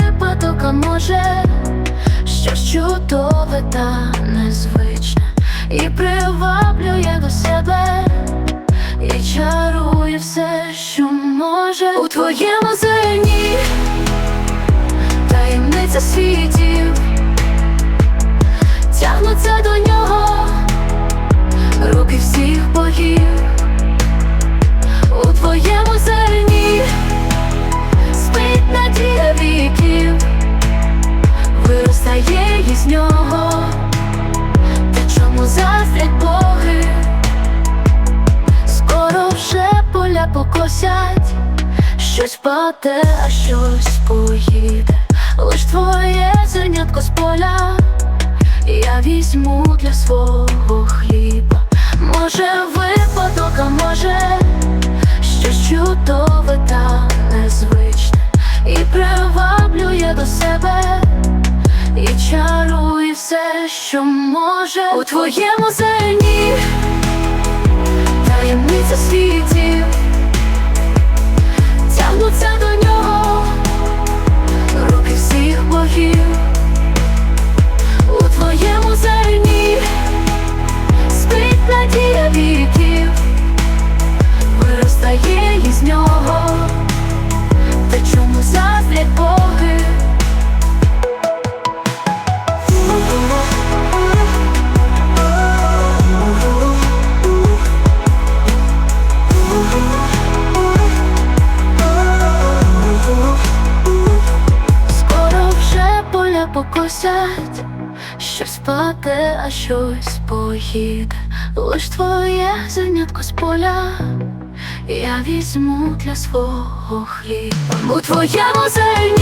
випадок, а може щось чудове та незвичне, і приваблює до себе, і чарує все, що може. У твоєму зерні, таємниця світів, виростає нього, та чому заздрять боги, скоро вже поля покосять, щось впаде, а щось поїде, лиш твоє зернятко з поля. Я візьму для свого хліба, може випадок, а може щось чудове та незвичне, і приваблює до себе, і чарує все, що може у твоєму зерні, таємниця світів, поля покосять, щось плате, а щось поїде. Лиш твоє зернятко з поля, я візьму для свого хліба. У твоєму зерні,